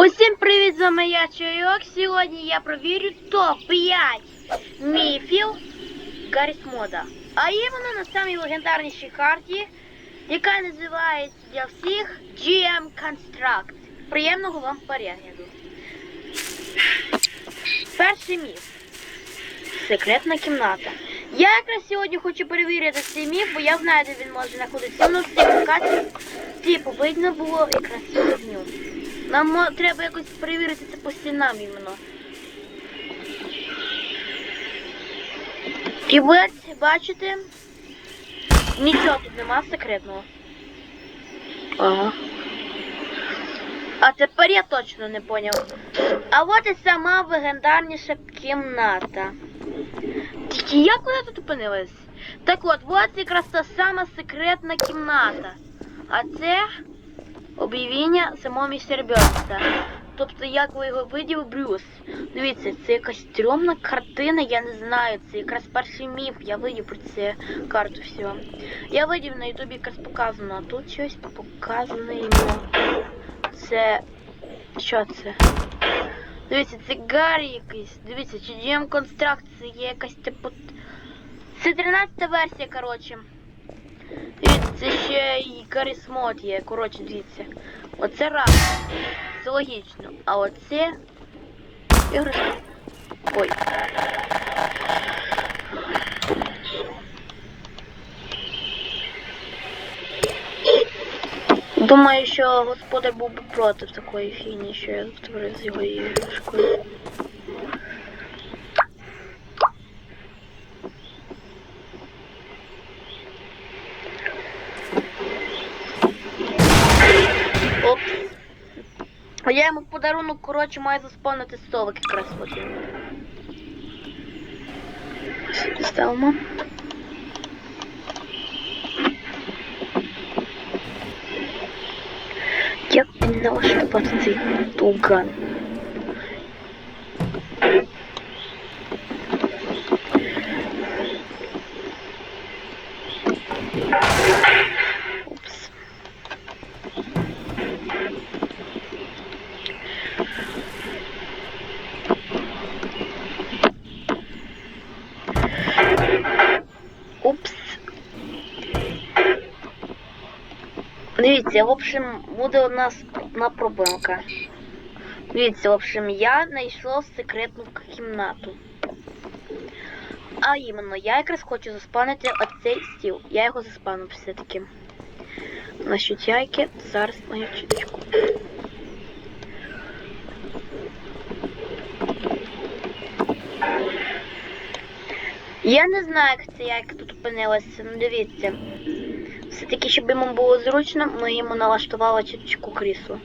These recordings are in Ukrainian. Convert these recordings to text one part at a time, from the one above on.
Усім привіт, з вами я Чайок. Сьогодні я провірю топ-5 міфів Гаррісмода. А іменно на самій легендарнішій карті, яка називається для всіх GM Construct. Приємного вам перегляду. Перший міф. Секретна кімната. Я якраз сьогодні хочу перевірити цей міф, бо я знаю, де він може знаходитися. Ну, в цій локації, типу, видно було якраз сьогодні. Нам треба якось перевірити це по стінам іменно. І ви бачите, нічого тут нема секретного. Ага. А тепер я точно не поняв. А от і сама легендарніша кімната. Тільки як вона тут опинилась? Так от, от якраз та сама секретна кімната. А це об'явлення самого містера Бьорнса. Тобто, як ви його видів, Брюс. Дивіться, це якась стрьомна картина, я не знаю. Це якраз перший міф, я видів про цю карту всього. Я видів на ютубі якраз показано, а тут щось показано іменно. Це. Що це? Дивіться, це Гаррі якийсь. Дивіться, чи GM Construct, є якась типу. Це 13 версія, коротше. Дивіться, це ще і Карісмот є. Коротше, дивіться. Оце раз. Це логічно. А оце. Іграшка. Ой. Думаю, що господар був би проти такої фіні, що я створив з його іграшкою. А я йому подарунок, коротше, маю заспавнити столик якраз потім. Ставимо. Як він налаштувати цей туган? Упс. Дивіться, в общем, буде у нас одна проблемка. Дивіться, в общем, я знайшов секретну кімнату. А іменно, я якраз хочу заспанити оцей стіл. Я його заспану все-таки. Насчет яйки, зараз мою чуточку. Я не знаю, як ця яйка тут опинилася, ну дивіться. Все-таки, щоб йому було зручно, ми йому налаштували чуточку крісло.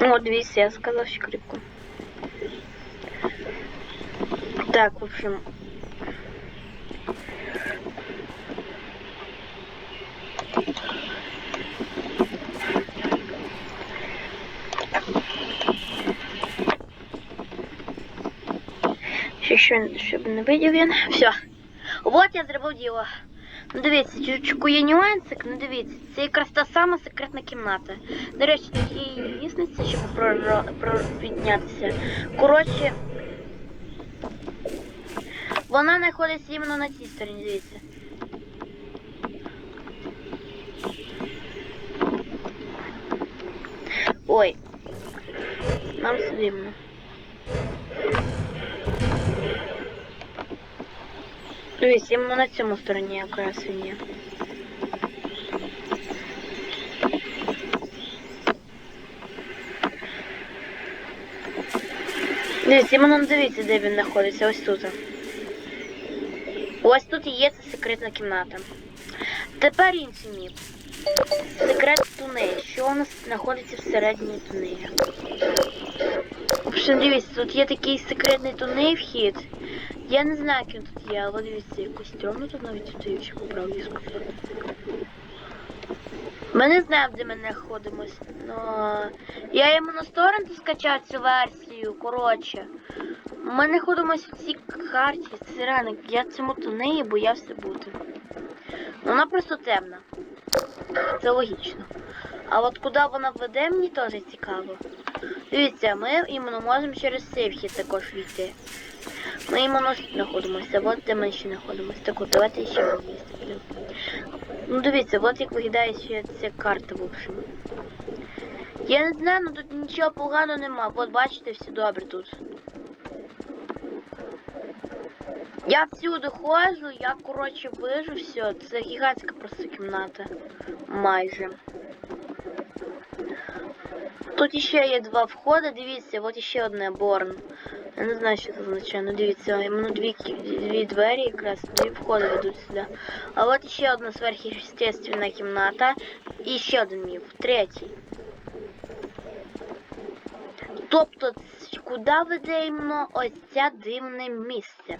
О, дивіться, я сказав що кріпко. Так, в общем. Ще що, щоб не видів він. Все. От я зробив діло. Ну дивіться, чуточку є нюансик, ну дивіться, це якраз та сама секретна кімната. До речі, тут є лісниця, щоб проро- про- піднятися. Коротше, вона знаходиться іменно на цій стороні, дивіться. Ой. Нам сидимо. Дивіться, іменно на цьому стороні якраз він є. Дивіться, іменно дивіться, де він знаходиться, ось тут. Ось тут є ця секретна кімната. Тепер інший міф. Секрет тунель. Що у нас знаходиться всередині тунелю? В общем, дивіться, тут є такий секретний тунель вхід. Я не знаю, він тут є, але дивіться, якось стрьомно тут навіть ютивчик убрав віску. Ми не знаємо, де ми знаходимось. Но... Я йому на сторону скачав цю версію, коротше. Ми знаходимося в цій карті. Це реально, я цьому тунеї боявся бути. Вона просто темна. Це логічно. А от куди вона веде, мені теж цікаво. Дивіться, ми іменно можемо через цей вхід також війти. Ми тут знаходимося, от де ми ще знаходимося. Так от, давайте ще місце підемо. Ну дивіться, от як виглядає ще ця карта, в общем. Я не знаю, ну тут нічого поганого нема. От бачите, все добре тут. Я всюди ходжу, я, коротше, вижу все. Це гігантська просто кімната. Майже. Тут ще є два входи, дивіться, от ще одне Борн. Я не знаю, що це означає, ну дивіться, іменно дві, дві двері якраз, дві входи ведуть сюди. А от ще одна сверхъестественна кімната. І ще один міф, третій. Тобто, куди веде іменно ось це дивне місце?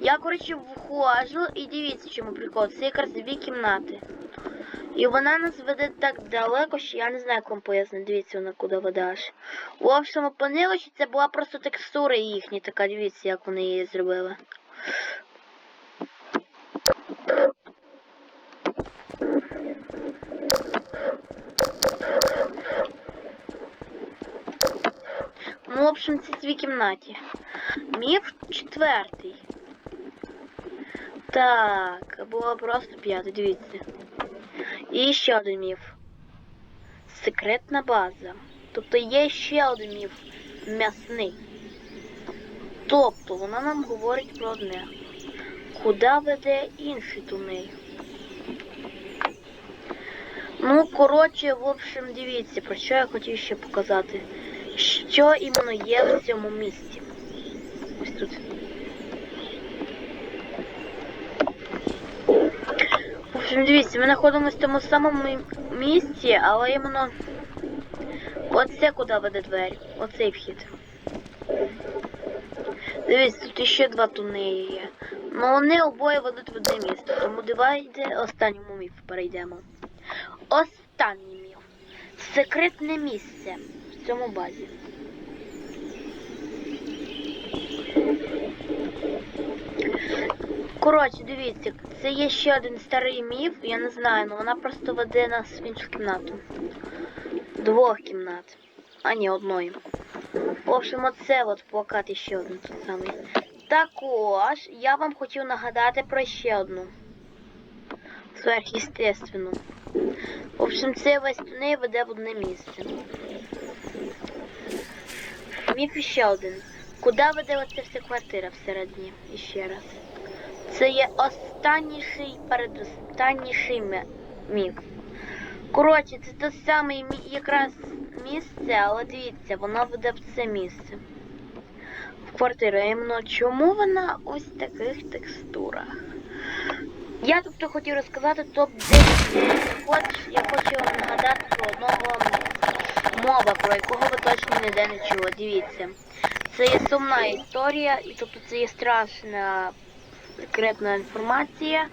Я, коротше, входжу і дивіться, чому прикол. Це якраз дві кімнати. І вона нас веде так далеко, що я не знаю, як вам пояснити. Дивіться, вона куди веде аж. В общем, опинилося, це була просто текстура їхня, така, дивіться, як вони її зробили. Ну, в общем, це дві кімнаті. Міф четвертий. Так, було просто п'ятий, дивіться. І ще один міф. Секретна база. Тобто є ще один міф м'ясний. Тобто вона нам говорить про одне. Куди веде інший тунель? Ну, коротше, в общем, дивіться, про що я хотів ще показати. Що іменно є в цьому місці. Ось тут. В общем, дивіться, ми знаходимося в тому самому місці, але іменно оце куди веде двері. Оцей вхід. Дивіться, тут ще два тунелі є. Ну вони обоє ведуть в одне місце. Тому давайте останньому міфу перейдемо. Останній міф. Секретне місце в цьому базі. Коротше, дивіться, це є ще один старий міф, я не знаю, але вона просто веде нас в іншу кімнату. Двох кімнат. А ні, одної. В общем, оце от плакат ще один тут самий. Також я вам хотів нагадати про ще одну. Сверхъестественну. В общем, це весь тунель веде в одне місце. Міф ще один. Куди веде оця вся квартира всередині? Іще раз. Це є останніший передостанніший мі- міф. Коротше, це те саме якраз місце, але дивіться, воно веде в це місце. В квартиру. Іменно чому вона ось в таких текстурах? Я тобто хотів розказати топ-10 я хочу вам нагадати про одного моба, про якого ви точно ніде не чули. Дивіться. Це є сумна історія, і тобто це є страшна секретна інформація.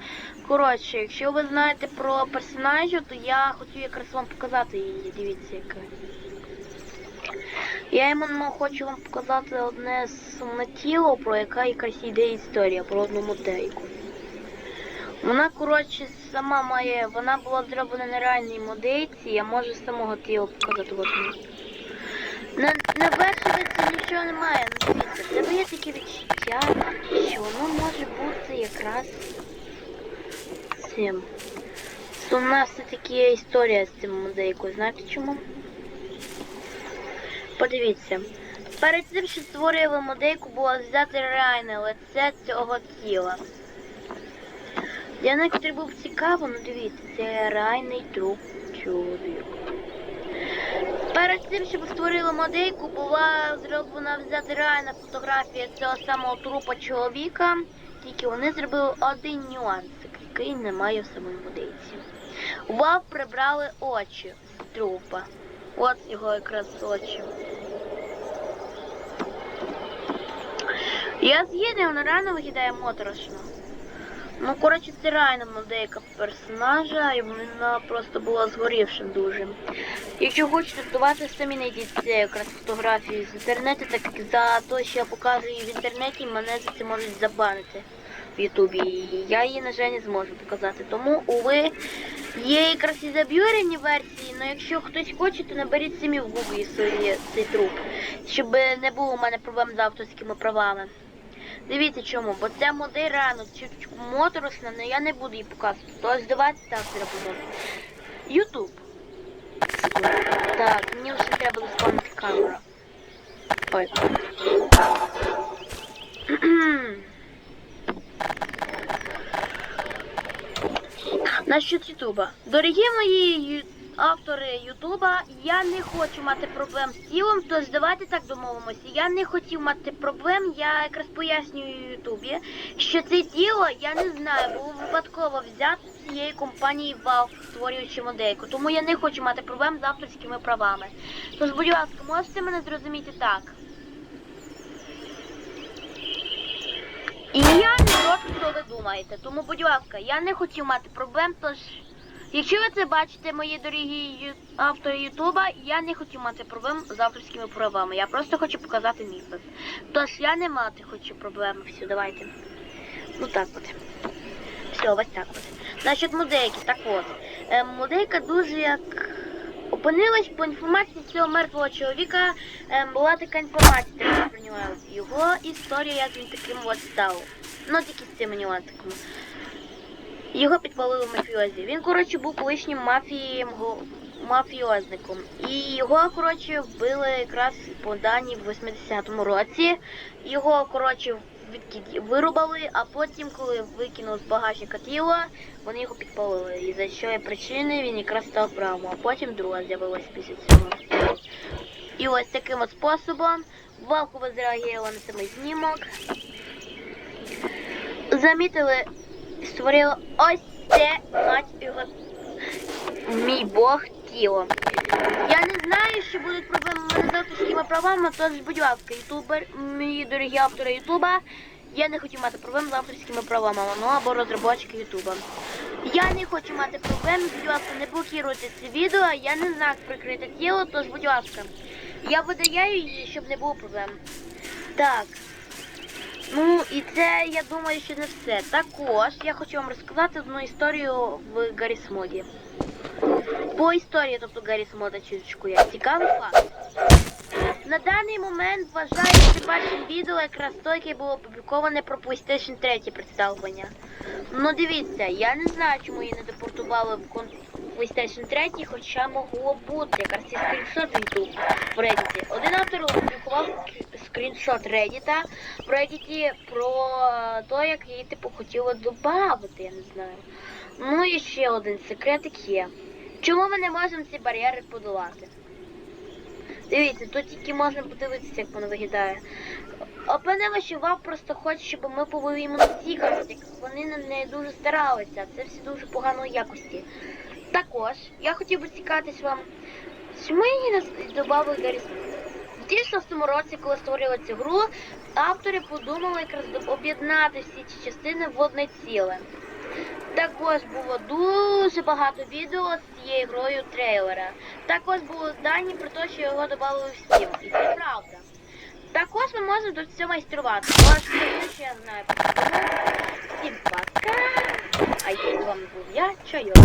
Коротше, якщо ви знаєте про персонажа, то я хотів якраз вам показати її. Дивіться, яка. Я іменно хочу вам показати одне сумне тіло, про яке якась йде історія, про одну модельку. Вона, коротше, сама має. Вона була зроблена на реальній модельці, я можу самого тіла показати от. На, на версії нічого немає, ну дивіться, в тебе є таке відчуття, що воно може бути якраз цим. У нас все-таки історія з цим модейкою, знаєте чому? Подивіться. Перед тим, що створювали модейку, було взяти реальне лице цього тіла. Для некоторих був цікаво, ну дивіться, це реальний труп чоловіка. Перед тим, щоб створили модельку, була зроблена взяти реальна фотографія цього самого трупа чоловіка, тільки вони зробили один нюансик, який немає в самій модельці. Вав прибрали очі з трупа. От його якраз очі. Я згідний, воно реально виглядає моторошно. Ну, коротше, це реально моделька персонажа, і вона просто була згорівшим дуже. Якщо хочете, давайте самі знайдіть це якраз фотографію з інтернету, так як за те, що я покажу її в інтернеті, мене за це можуть забанити в Ютубі. І я її, на жаль, не зможу показати. Тому, уви, є якраз і заб'юрені версії, але якщо хтось хоче, то наберіть самі в гуглі цей труп, щоб не було у мене проблем з авторськими правами. Дивіться чому, бо ця модель рано чуть моторошна, але я не буду її показувати. Тож давайте так зробимо. Ютуб. Так, мені вже треба заспавнити камеру. Ой. Насчет Ютуба. Дорогі мої автори Ютуба, я не хочу мати проблем з тілом, тож давайте так домовимося. Я не хотів мати проблем, я якраз пояснюю Ютубі, що це тіло, я не знаю, було випадково взято з цієї компанії Valve, створюючи модельку. Тому я не хочу мати проблем з авторськими правами. Тож, будь ласка, можете мене зрозуміти так. І я не проти, що ви думаєте. Тому, будь ласка, я не хотів мати проблем, тож. Якщо ви це бачите, мої дорогі автори Ютуба, я не хотів мати проблем з авторськими правами. Я просто хочу показати міфи. Тож я не мати хочу проблем. Все, давайте. Ну так от. Все, ось так от. Значить, модельки, так от. Е, моделька дуже як. Опинилась по інформації цього мертвого чоловіка, е, була така інформація, така про нього. Його історія, як він таким от став. Ну, тільки з цим нюансиком. Його підпалили мафіозі. Він, коротше, був колишнім мафієм, мафіозником. І його, коротше, вбили якраз по дані в 80-му році. Його, коротше, відки- вирубали, а потім, коли викинув з багажника тіло, вони його підпалили. І за що причини він якраз став правом, а потім друга з'явилась після цього. І ось таким от способом Валкова зреагувала на самий знімок. Замітили, створила ось це мать його мій Бог тіло. Я не знаю, що будуть проблеми в мене з авторськими правами, тож, будь ласка, ютубер, мої дорогі автори Ютуба, я не хочу мати проблем з авторськими правами, ну або розробники Ютуба. Я не хочу мати проблем, будь ласка, не блокуйте це відео, я не знаю, як прикрити тіло, тож, будь ласка, я видаляю її, щоб не було проблем. Так. Ну і це я думаю, що не все. Також я хочу вам розказати одну історію в Гаррісмоді. По історії, тобто Гаррісмода чуточку я. Цікавий факт. На даний момент вважаю, що бачив відео якраз то, яке було опубліковане про PlayStation 3 представлення. Ну дивіться, я не знаю, чому її не депортували в кон... PlayStation 3, хоча могло бути якраз є скріншот YouTube в Reddit. Один автор опублікував скріншот Reddit в Reddit про те, як її типу хотіли додати, я не знаю. Ну і ще один секретик є. Чому ми не можемо ці бар'єри подолати? Дивіться, тут тільки можна подивитися, як воно виглядає. Опинилося, що вам просто хоче, щоб ми повели йому на як вони неї дуже старалися. Це все дуже поганої якості. Також я хотів би цікавитись вам, чому її не додали Гаррі в 2006 році, коли створили цю гру, автори подумали якраз об'єднати всі ці частини в одне ціле. Також було дуже багато відео з цією грою трейлера. Також було дані про те, що його додали в Steam. І це правда. Також ми можемо до цього майструвати. Може, що я знаю. Всім пока. А я з вами був я, Чайок.